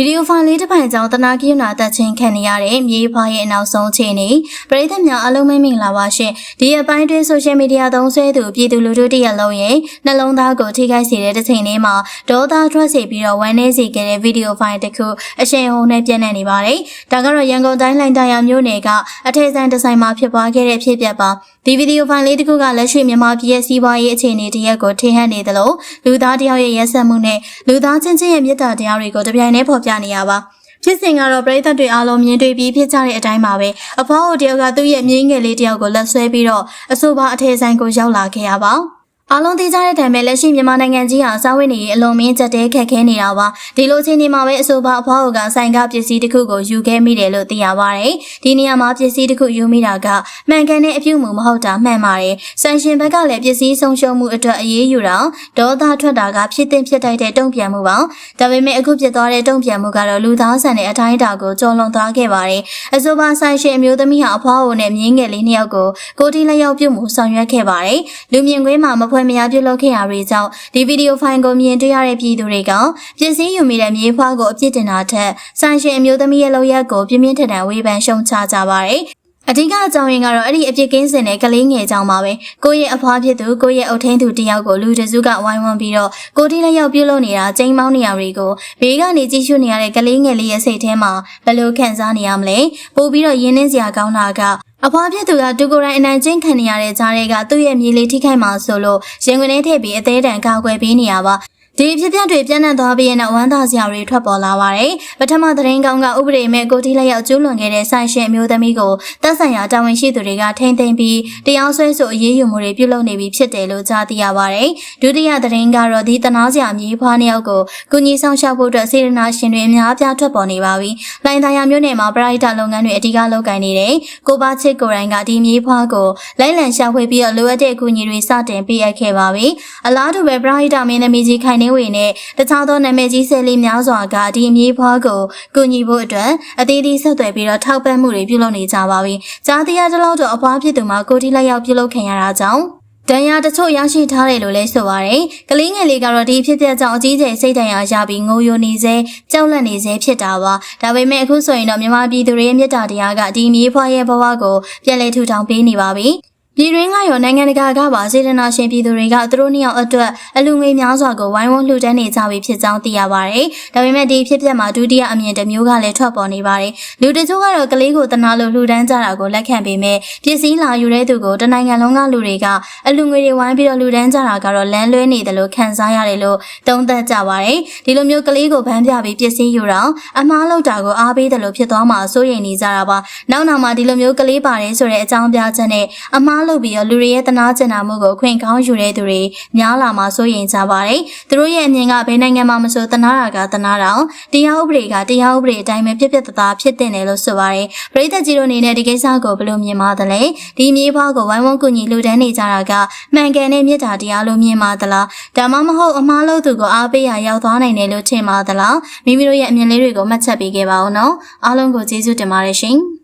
ဗီဒီယိုဖိုင်လေးတစ်ပိုင်ကြောင့်တနာကိယနာတက်ချင်းခံနေရတဲ့မြေဖွားရဲ့အနောက်ဆုံးအခြေအနေပရိသတ်များအားလုံးပဲမင်္ဂလာပါရှင်ဒီအပိုင်းတွင်ဆိုရှယ်မီဒီယာသုံးဆွဲသူပြည်သူလူထုတရက်လုံးရဲ့နှလုံးသားကိုထိခိုက်စေတဲ့တစ်ချိန်လေးမှာဒေါသထွက်စေပြီးတော့ဝမ်းနည်းစေခဲ့တဲ့ဗီဒီယိုဖိုင်တစ်ခုအရှိန်ဟုန်နဲ့ပြန့်နှံ့နေပါတယ်ဒါကတော့ရန်ကုန်တိုင်းလိုင်တာယာမြို့နယ်ကအထက်ဆိုင်တစ်ဆိုင်မှာဖြစ်ပွားခဲ့တဲ့ဖြစ်ပျက်ပါဒီဗီဒီယိုဖိုင်လေးတစ်ခုကလက်ရှိမြန်မာပြည်ရဲ့စီးပွားရေးအခြေအနေတရက်ကိုထင်ဟပ်နေသလိုလူသားတစ်ယောက်ရဲ့ရက်စက်မှုနဲ့လူသားချင်းချင်းရဲ့မေတ္တာတရားတွေကိုတပြိုင်တည်းဖော်ပြနေရပါဖြစ်စဉ်ကတော့ပြည်သက်တွေအားလုံးမြင်တွေ့ပြီးဖြစ်ကြတဲ့အတိုင်းပါပဲအဖေါ်ဟိုတယောက်ကသူ့ရဲ့မြင်းငယ်လေးတယောက်ကိုလက်ဆွဲပြီးတော့အဆိုပါအထည်ဆိုင်ကိုရောက်လာခဲ့ရပါ အားလုံးသိကြတဲ့တိုင်ပဲလက်ရှိမြန်မာနိုင်ငံကြီးဟာစာဝတ်နေရေးအလုံးမင်းချက်တဲခက်ခဲနေတာပါဒီလိုချင်းနေမှာပဲအဆိုပါအဖွားကဆိုင်ကပစ္စည်းတစ်ခုကိုယူခဲ့မိတယ်လို့သိရပါတယ်ဒီနေရာမှာပစ္စည်းတစ်ခုယူမိတာကမှန်ကန်တဲ့အပြုမှုမဟုတ်တာမှန်ပါတယ်ဆိုင်ရှင်ဘက်ကလည်းပစ္စည်းဆုံးရှုံးမှုအတွက်အရေးယူတာဒေါသထွက်တာကဖြစ်တင်ဖြစ်တိုက်တဲ့တုံ့ပြန်မှုပါဒါပေမဲ့အခုဖြစ်သွားတဲ့တုံ့ပြန်မှုကတော့လူသားဆန်တဲ့အတိုင်းအတာကိုကျော်လွန်သွားခဲ့ပါတယ်အဆိုပါဆိုင်ရှင်အမျိုးသမီးဟာအဖွားကိုနဲ့မြင်းငယ်လေးနှစ်ယောက်ကိုကိုတီလက်ရောက်ပြုတ်မှုဆောင်ရွက်ခဲ့ပါတယ်လူမြင်ကွင်းမှာမဖွဲမရပြုတ်လုပ်ခဲ့ရတဲ့ကြောင့်ဒီဗီဒီယိုဖိုင်ကိုမြင်တွေ့ရတဲ့ပြည်သူတွေကပစ္စည်းယူမိတဲ့မြေဖွားကိုအပြစ်တင်တာထက်ဆိုင်ရှင်အမျိုးသမီးရဲ့လောက်ရက်ကိုပြင်းပြင်းထန်ထန်ဝေဖန်ရှုံချကြပါတယ်အဓိကအကြောင်းရင်းကတော့အဲ့ဒီအပြစ်ကင်းစင်တဲ့ကလေးငယ်ကြောင့်ပါပဲကိုယ့်ရဲ့အဖွားဖြစ်သူကိုယ့်ရဲ့အုတ်ထင်းသူတယောက်ကိုလူတစုကဝိုင်းဝန်းပြီးတော့ကိုတီးလက်ရောက်ပြုတ်လို့နေတာကျိန်းမောင်းနေရတွေကိုဘေးကနေကြည့်ရှုနေရတဲ့ကလေးငယ်လေးရဲ့စိတ်ထဲမှာဘယ်လိုခံစားနေရမလဲပို့ပြီးတော့ရင်းနှင်းစရာကောင်းတာက အဖွားဖြစ်သူကဒုကိုယ်တိုင်အနိုင်ကျင့်ခံနေရတဲ့ကြားတွေကသူ့ရဲ့မြေလေးထိခိုက်မှာဆိုလို့ရင်ခွင်ထဲထည့်ပြီးအသေးတန်ကောက်ွယ်ပေးနေရပါ ဒီဖြစ်ပြတွေပြန့်နှံ့သွားပြီးနောက်ဝမ်းသာစရာတွေထွက်ပေါ်လာပါတယ်။ပထမသတင်းကောင်းကဥပဒေမဲ့ကိုတီလက်ရောက်ကျူးလွန်ခဲ့တဲ့ဆိုင်ရှင်အမျိုးသမီးကိုတပ်ဆိုင်ရာတာဝန်ရှိသူတွေကထိမ့်သိမ်းပြီးတရားစွဲဆိုအရေးယူမှုတွေပြုလုပ်နေပြီဖြစ်တယ်လို့ကြားသိရပါတယ်။ဒုတိယသတင်းကတော့ဒီတနာစရာမြေဖွားနှစ်ယောက်ကိုကုညီဆောင်ရှောက်ဖို့အတွက်စေရနာရှင်တွေအများအပြားထွက်ပေါ်နေပါပြီ။လိုင်သာယာမြို့နယ်မှာပရိုက်တာလုပ်ငန်းတွေအဓိကလုပ်ကိုင်နေတယ်။ကိုပါချစ်ကိုရိုင်းကဒီမြေဖွားကိုလိုက်လံရှာဖွေပြီးတော့လိုအပ်တဲ့အကူအညီတွေစတင်ပေးအပ်ခဲ့ပါပြီ။အလားတူပဲပရိုက်တာမင်းသမီးကြီးခိုင်နေဝေနဲ့တခြားသောနာမည်ကြီးဆယ်လေးများစွာကဒီအမည်ဖွားကိုကူညီဖို့အတွက်အသေးသေးဆက်သွယ်ပြီးတော့ထောက်ပံ့မှုတွေပြုလုပ်နေကြပါပြီ။ကြားတရားတလို့တော့အဖွားဖြစ်သူမှာကိုတီလက်ရောက်ပြုလုပ်ခံရတာကြောင့်ဒဏ်ရာတချို့ရရှိထားတယ်လို့လည်းဆိုပါရယ်ကလေးငယ်လေးကတော့ဒီဖြစ်ပျက်ကြောင့်အကြီးကျယ်စိတ်ဒဏ်ရာရပြီးငိုယိုနေစေကြောက်လန့်နေစေဖြစ်တာပါဒါပေမဲ့အခုဆိုရင်တော့မြန်မာပြည်သူတွေရဲ့မြတ်တာတရားကဒီမြေဖွားရဲ့ဘဝကိုပြန်လည်ထူထောင်ပေးနေပါပြီ ပြည်တွင်းကရောနိုင်ငံတကာကပါစေတနာရှင်ပြည်သူတွေကသူတို့နှစ်ယောက်အတွက်အလူငွေများစွာကိုဝိုင်းဝန်းလှူဒန်းနေကြပြီဖြစ်ကြောင်းသိရပါတယ်။ဒါပေမဲ့ဒီဖြစ်ပျက်မှာဒုတိယအမြင်တစ်မျိုးကလည်းထွက်ပေါ်နေပါတယ်။လူတချို့ကတော့ကလေးကိုတနာလို့လှူဒန်းကြတာကိုလက်ခံပေမဲ့ပစ္စည်းလာယူတဲ့သူကိုတနိုင်ငံလုံးကလူတွေကအလူငွေတွေဝိုင်းပြီးတော့လှူဒန်းကြတာကတော့လမ်းလွဲနေတယ်လို့ခံစားရတယ်လို့သုံးသပ်ကြပါတယ်။ဒီလိုမျိုးကလေးကိုဗန်းပြပြီးပစ္စည်းယူတော့အမားလောက်တာကိုအားပေးတယ်လို့ဖြစ်သွားမှာစိုးရိမ်နေကြတာပါ။နောက်နောက်မှာဒီလိုမျိုးကလေးပါတယ်ဆိုတဲ့အကြောင်းပြချက်နဲ့အမားလုပ်ပြီးတော့လူတွေရဲ့တနာကျင်နာမှုကိုအခွင့်ကောင်းယူတဲ့သူတွေများလာမှစိုးရိမ်ကြပါတယ်။သူတို့ရဲ့အမြင်ကဘယ်နိုင်ငံမှာမဆိုတနာတာကတနာတောင်တရားဥပဒေကတရားဥပဒေအတိုင်းပဲပြက်ပြက်တသားဖြစ်တင်တယ်လို့ဆိုပါတယ်။ပြည်သက်ကြီးတို့အနေနဲ့ဒီကိစ္စကိုဘယ်လိုမြင်ပါသလဲ။ဒီမြေဖွားကိုဝိုင်းဝန်းကူညီလူတန်းနေကြတာကမှန်ကန်တဲ့မြစ်တာတရားလို့မြင်ပါသလား။ဒါမှမဟုတ်အမားလို့သူကိုအားပေးရရောက်သွားနိုင်တယ်လို့ထင်ပါသလား။မိမိတို့ရဲ့အမြင်လေးတွေကိုမှတ်ချက်ပေးခဲ့ပါဦးနော်။အားလုံးကိုကျေးဇူးတင်ပါတယ်ရှင်။